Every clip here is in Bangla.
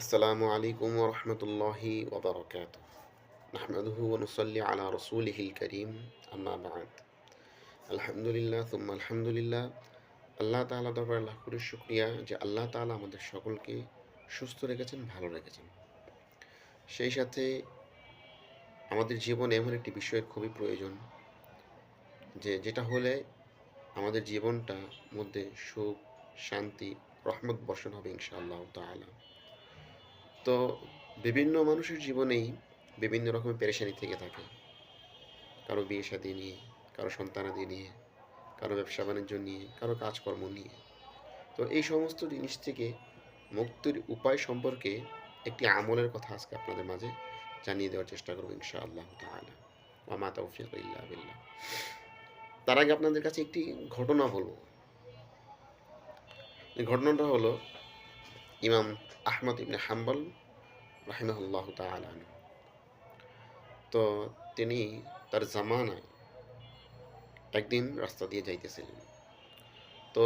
আসসালামু আলাইকুম রহমতুল্লাহি ওবরকাত নাহমাদুহু ওনসল্লি আলা রসুলহিল করিম, আম্মা বাদ। আলহামদুলিল্লাহ তুম্মা আলহামদুলিল্লাহ। আল্লাহ তালা দরবার আল্লাহ করে শুক্রিয়া যে আল্লাহ তালা আমাদের সকলকে সুস্থ রেখেছেন, ভালো রেখেছেন। সেই সাথে আমাদের জীবন এমন একটি বিষয়ের খুবই প্রয়োজন, যে যেটা হলে আমাদের জীবনটা মধ্যে সুখ, শান্তি, রহমত বর্ষণ হবে ইনশাআল্লাহ তালা তো বিভিন্ন মানুষের জীবনেই বিভিন্ন রকমের পেরেশানি থেকে থাকে। কারও বিয়ে শাদী নিয়ে, কারও সন্তানাদি নিয়ে, কারও ব্যবসা বাণিজ্য নিয়ে, কারও কাজকর্ম নিয়ে। তো এই সমস্ত জিনিস থেকে মুক্তির উপায় সম্পর্কে একটি আমলের কথা আজকে আপনাদের মাঝে জানিয়ে দেওয়ার চেষ্টা করব ইনশা আল্লাহ তাআলা। ওয়া মা তাওফিক ইল্লা বিল্লাহ। তার আগে আপনাদের কাছে একটি ঘটনা বলব। ঘটনাটা হলো ইমাম আহমদ ইবনে হাম্বল রাহিমাহুল্লাহ তাআলা তো তিনি তার জামানায় একদিন রাস্তা দিয়ে যাইতেছিলেন। তো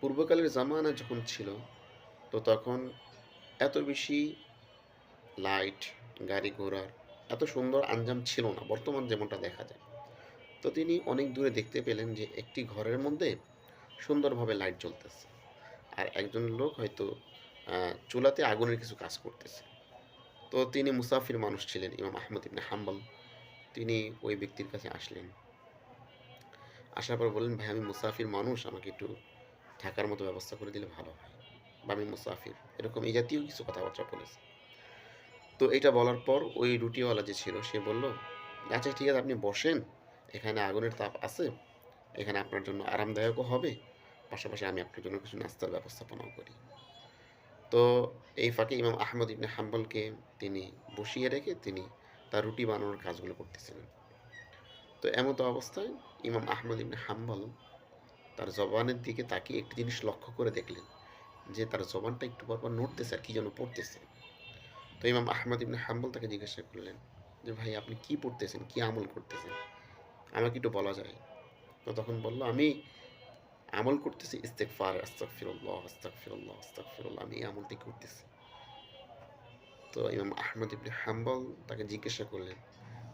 পূর্বকালের জামানা যখন ছিল, তো তখন এত বেশি লাইট, গাড়ি ঘোড়ার এত সুন্দর আঞ্জাম ছিল না, বর্তমান যেমনটা দেখা যায়। তো তিনি অনেক দূরে দেখতে পেলেন যে একটি ঘরের মধ্যে সুন্দরভাবে লাইট জ্বলতেছে। আর একজন লোক হয়তো চুলাতে আগুনের কিছু কাজ করতেছে। তো তিনি মুসাফির মানুষ ছিলেন ইমাম আহমদ ইবনে হাম্বল। তিনি ওই ব্যক্তির কাছে আসলেন। আসার পর বললেন, ভাই, আমি মুসাফির মানুষ, আমাকে একটু থাকার মতো ব্যবস্থা করে দিলে ভালো হয়। বা, আমি মুসাফির। এরকম এই জাতীয় কিছু কথাবার্তা বলেছে। তো এটা বলার পর ওই রুটিওয়ালা যে ছিল, সে বলল আচ্ছা ঠিক আছে, আপনি বসেন। এখানে আগুনের তাপ আছে। এখানে আপনার জন্য আরামদায়কও হবে। পাশাপাশি আমি আপনার জন্য কিছু নাস্তার ব্যবস্থাপনাও করি। তো এই ফাঁকে ইমাম আহমদ ইবনে হাম্বলকে তিনি বসিয়ে রেখে তিনি তার রুটি বানানোর কাজগুলো করতেছিলেন। তো এমত অবস্থায় ইমাম আহমদ ইবনে হাম্বল তার জবানের দিকে তাকিয়ে একটি জিনিস লক্ষ্য করে দেখলেন যে তার জবানটা একটু পরপর নড়তেছে আর কি যেন পড়তেছে। তো ইমাম আহমদ ইবনে হাম্বল তাকে জিজ্ঞাসা করলেন যে, ভাই, আপনি কি পড়তেছেন? কি আমল করতেছেন? আমাকে একটু বলা যায়। তো তখন বলল, আমি আমল করতেছি ইস্তেকফার আস্তাগফিরুল্লাহ আস্তাগফিরুল্লাহ আস্তাগফিরুল্লাহ, আমি এই আমলটি করতেছি। তো ইমাম আহমদ ইবনে হাম্বল তাকে জিজ্ঞাসা করলেন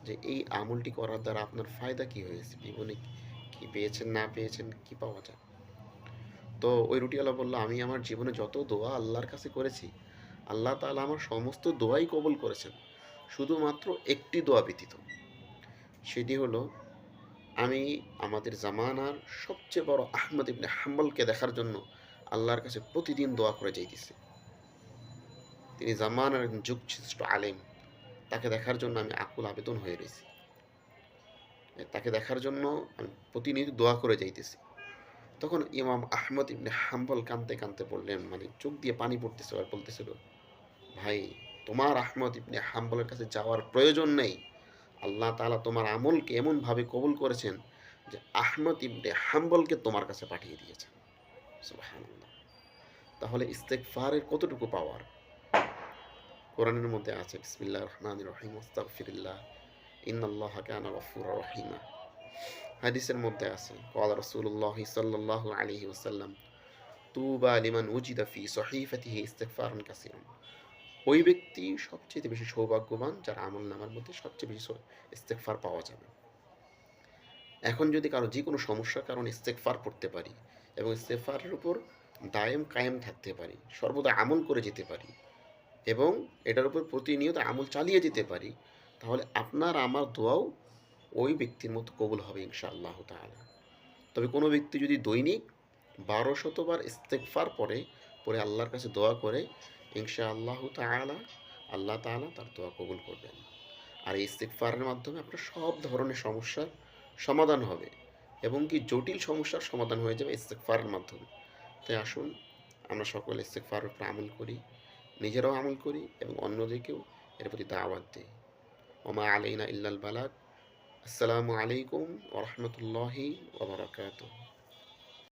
যে, এই আমলটি করার দ্বারা আপনার ফায়দা কি হয়েছে? জীবনে কি পেয়েছেন, না পেয়েছেন, কি পাওয়া যায়? তো ওই রুটিওয়ালা বলল, আমি আমার জীবনে যত দোয়া আল্লাহর কাছে করেছি, আল্লাহ তাআলা আমার সমস্ত দোয়াই কবল করেছেন। শুধুমাত্র একটি দোয়া ব্যতীত। সেটি হলো আমি আমাদের জামানার সবচেয়ে বড় আহমদ ইবনে হাম্বলকে দেখার জন্য আল্লাহর কাছে প্রতিদিন দোয়া করে যাইতেছি। তিনি জামানার একজন যুগশ্রেষ্ঠ আলেম। তাকে দেখার জন্য আমি আকুল আবেদন হয়ে রয়েছি তাকে দেখার জন্য আমি প্রতিনিয়ত দোয়া করে যাইতেছি। তখন ইমাম আহমদ ইবনে হাম্বল কানতে কানতে বললেন মানে চোখ দিয়ে পানি পড়তেছিল আর বলতেছিল, ভাই, তোমার আহমদ ইবনে হাম্বলের কাছে যাওয়ার প্রয়োজন নেই। আল্লাহ তালা তোমার আমলকে এমনভাবে কবুল করেছেন যে আহমদ ইবনে হাম্বলকে তোমার কাছে পাঠিয়ে দিয়েছেন। তাহলে ইস্তেকফারের কতটুকু পাওয়ার? কোরআনের মধ্যে আছে বিসমিল্লা রহমান রহিম ওস্তাকফিরিল্লাহ ইন্নআল্লাহ কান গফুর রহিমা। হাদিসের মধ্যে আছে কল রসুল্লাহ সাল্লাহ আলহি ওসাল্লাম তুবা আলিমান উজিদা ফি সহিফাতিহি ইস্তেকফারন কাসিরুন। ওই ব্যক্তি সবচেয়ে বেশি সৌভাগ্যবান, যার আমল নামার মধ্যে সবচেয়ে বেশি ইস্তেগফার পাওয়া যাবে। এখন যদি কারও যে কোনো সমস্যার কারণে ইস্তেগফার পড়তে পারি এবং ইস্তেগফারের উপর দায়েম কায়েম থাকতে পারি, সর্বদা আমল করে যেতে পারি এবং এটার উপর প্রতিনিয়ত আমল চালিয়ে যেতে পারি, তাহলে আপনার আমার দোয়াও ওই ব্যক্তির মতো কবুল হবে ইনশাআল্লাহ তাআলা। তবে কোনো ব্যক্তি যদি দৈনিক বারো শতবার ইস্তেগফার পরে পরে আল্লাহর কাছে দোয়া করে ইনশাআল্লাহ তাআলা আল্লাহ তাআলা তার দোয়া কবুল করবেন। আর এই ইস্তেগফারের মাধ্যমে আপনার সব ধরনের সমস্যার সমাধান হবে এবং কি জটিল সমস্যার সমাধান হয়ে যাবে ইস্তেগফারের মাধ্যমে। তাই আসুন, আমরা সকলে ইস্তেগফারের উপর আমল করি, নিজেরাও আমল করি এবং অন্যদেরকেও এর প্রতি দাওয়াত দিই। ওমা আলাইনা ইল্লাল বালাক আসসালামু আলাইকুম ওরহমতুল্লাহি ওবরাকাতুহ